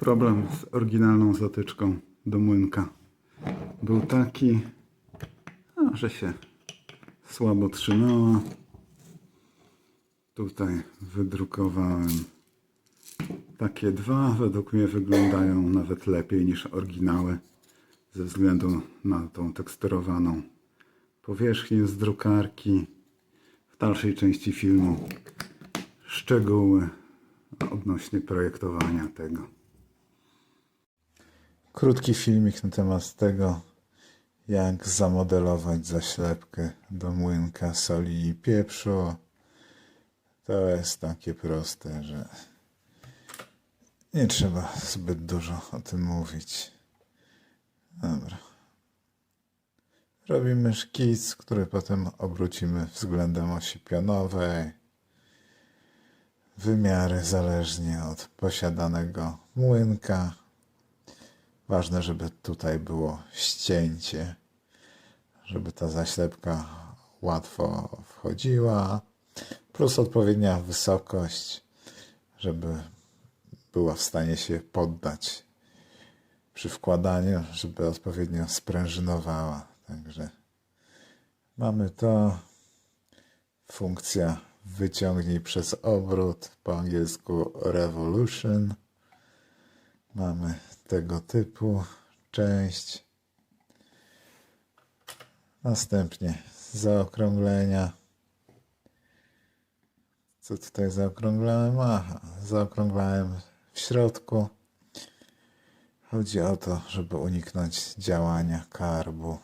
Problem z oryginalną zatyczką do młynka był taki, że się słabo trzymała. Tutaj wydrukowałem takie dwa. Według mnie wyglądają nawet lepiej niż oryginały ze względu na tą teksturowaną powierzchnię z drukarki. W dalszej części filmu szczegóły odnośnie projektowania tego. Krótki filmik na temat tego, jak zamodelować zaślepkę do młynka soli i pieprzu. To jest takie proste, że nie trzeba zbyt dużo o tym mówić. Dobra. Robimy szkic, który potem obrócimy względem osi pionowej. Wymiary zależnie od posiadanego młynka. Ważne, żeby tutaj było ścięcie, żeby ta zaślepka łatwo wchodziła, plus odpowiednia wysokość, żeby była w stanie się poddać przy wkładaniu, żeby odpowiednio sprężynowała. Także mamy to. Funkcja wyciągnij przez obrót, po angielsku revolution. Mamy tego typu część. Następnie zaokrąglenia. Co tutaj zaokrąglałem? Aha, zaokrąglałem w środku. Chodzi o to, żeby uniknąć działania karbu.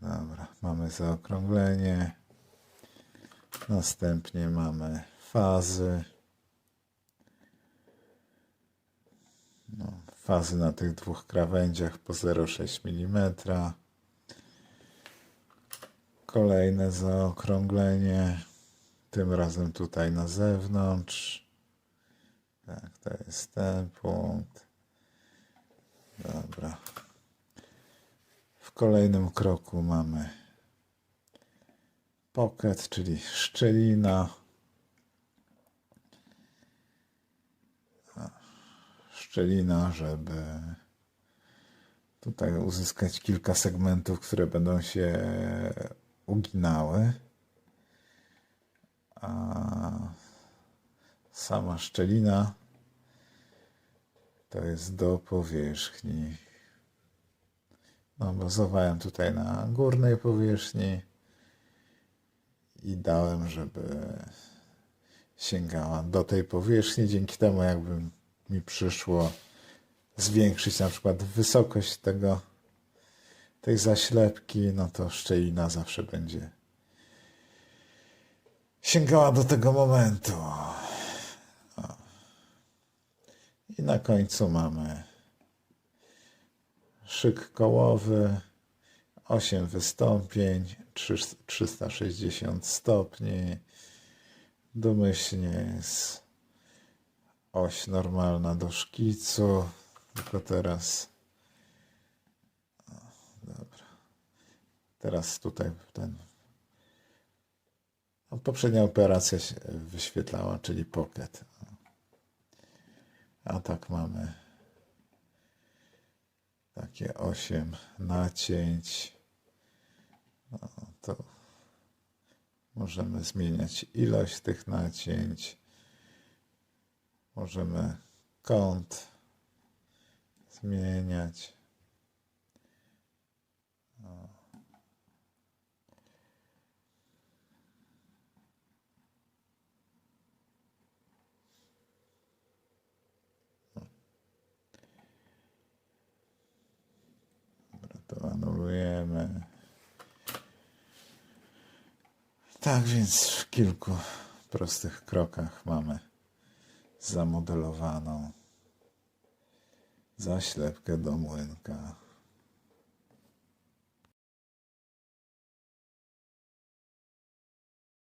Dobra, mamy zaokrąglenie. Następnie mamy fazy. No, fazy na tych dwóch krawędziach po 0,6 mm. Kolejne zaokrąglenie. Tym razem tutaj na zewnątrz. Tak, to jest ten punkt. Dobra. W kolejnym kroku mamy pocket, czyli szczelina. Szczelina, żeby tutaj uzyskać kilka segmentów, które będą się uginały. A sama szczelina to jest do powierzchni. No, bazowałem tutaj na górnej powierzchni i dałem, żeby sięgała do tej powierzchni. Dzięki temu, jakby mi przyszło zwiększyć na przykład wysokość tego, tej zaślepki, no to szczelina zawsze będzie sięgała do tego momentu. O. I na końcu mamy szyk kołowy, 8 wystąpień, 360 stopni. Domyślnie jest oś normalna do szkicu, tylko teraz. Dobra. Teraz tutaj ten. No, poprzednia operacja się wyświetlała, czyli pocket. A tak mamy takie 8 nacięć. No, to możemy zmieniać ilość tych nacięć. Możemy kąt zmieniać. Anulujemy. Tak więc w kilku prostych krokach mamy zamodelowaną zaślepkę do młynka.